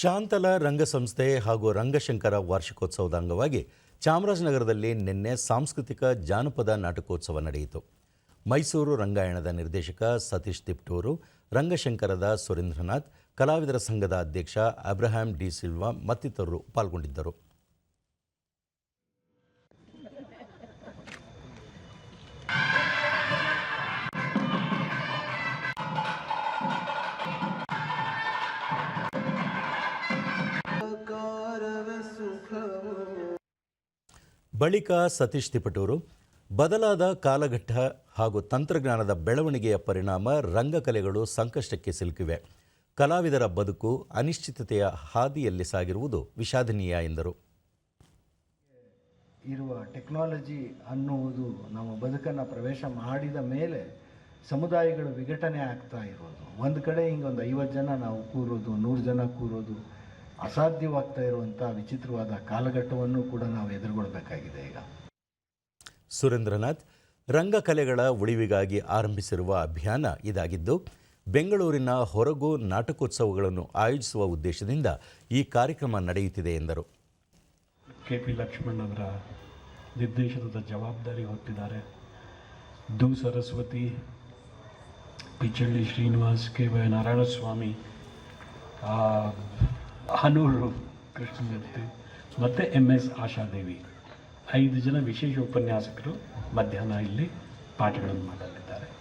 ಶಾಂತಲ ರಂಗಸಂಸ್ಥೆ ಹಾಗೂ ರಂಗಶಂಕರ ವಾರ್ಷಿಕೋತ್ಸವದ ಅಂಗವಾಗಿ ಚಾಮರಾಜನಗರದಲ್ಲಿ ನಿನ್ನೆ ಸಾಂಸ್ಕೃತಿಕ ಜಾನಪದ ನಾಟಕೋತ್ಸವ ನಡೆಯಿತು. ಮೈಸೂರು ರಂಗಾಯಣದ ನಿರ್ದೇಶಕ ಸತೀಶ್ ತಿಪ್ಟೂರು, ರಂಗಶಂಕರದ ಸುರೇಂದ್ರನಾಥ್, ಕಲಾವಿದರ ಸಂಘದ ಅಧ್ಯಕ್ಷ ಅಬ್ರಹಾಂ ಡಿ ಸಿಲ್ವಾ ಮತ್ತಿತರರು ಪಾಲ್ಗೊಂಡಿದ್ದರು. ಬಳಿಕ ಸತೀಶ್ ತಿಪಟೂರು ಬದಲಾದ ಕಾಲಘಟ್ಟ ಹಾಗೂ ತಂತ್ರಜ್ಞಾನದ ಬೆಳವಣಿಗೆಯ ಪರಿಣಾಮ ರಂಗಕಲೆಗಳು ಸಂಕಷ್ಟಕ್ಕೆ ಸಿಲುಕಿವೆ. ಕಲಾವಿದರ ಬದುಕು ಅನಿಶ್ಚಿತತೆಯ ಹಾದಿಯಲ್ಲಿ ಸಾಗಿರುವುದು ವಿಷಾದನೀಯ ಎಂದರು. ಇರುವ ಟೆಕ್ನಾಲಜಿ ಅನ್ನುವುದು ನಮ್ಮ ಬದುಕನ್ನು ಪ್ರವೇಶ ಮಾಡಿದ ಮೇಲೆ ಸಮುದಾಯಗಳು ವಿಘಟನೆ ಆಗ್ತಾ ಇರೋದು. ಒಂದು ಕಡೆ ಹಿಂಗೊಂದು ಐವತ್ತು ಜನ ನಾವು ಕೂರೋದು ನೂರು ಜನ ಕೂರೋದು ಅಸಾಧ್ಯವಾಗ್ತಾ ಇರುವಂಥ ವಿಚಿತ್ರವಾದ ಕಾಲಘಟ್ಟವನ್ನು ಕೂಡ ನಾವು ಎದುರುಗೊಳ್ಳಬೇಕಾಗಿದೆ ಈಗ. ಸುರೇಂದ್ರನಾಥ್ ರಂಗಕಲೆಗಳ ಉಳಿವಿಗಾಗಿ ಆರಂಭಿಸಿರುವ ಅಭಿಯಾನ ಇದಾಗಿದ್ದು ಬೆಂಗಳೂರಿನ ಹೊರಗು ನಾಟಕೋತ್ಸವಗಳನ್ನು ಆಯೋಜಿಸುವ ಉದ್ದೇಶದಿಂದ ಈ ಕಾರ್ಯಕ್ರಮ ನಡೆಯುತ್ತಿದೆ ಎಂದರು. ಕೆ ಪಿ ಲಕ್ಷ್ಮಣ್ ಅವರ ನಿರ್ದೇಶನದ ಜವಾಬ್ದಾರಿ ಹೊತ್ತಿದ್ದಾರೆ. ದು ಸರಸ್ವತಿ ಪಿಚಳ್ಳಿ ಶ್ರೀನಿವಾಸ್ ಕೆ ವೈ ನಾರಾಯಣಸ್ವಾಮಿ ಆ, ಹನೂರು ಕೃಷ್ಣಮೂರ್ತಿ ಮತ್ತು ಎಂ ಎಸ್ ಆಶಾದೇವಿ. ಐದು ಜನ ವಿಶೇಷ ಉಪನ್ಯಾಸಕರು ಮಧ್ಯಾಹ್ನ ಇಲ್ಲಿ ಪಾಠಗಳನ್ನು ಮಾಡಲಿದ್ದಾರೆ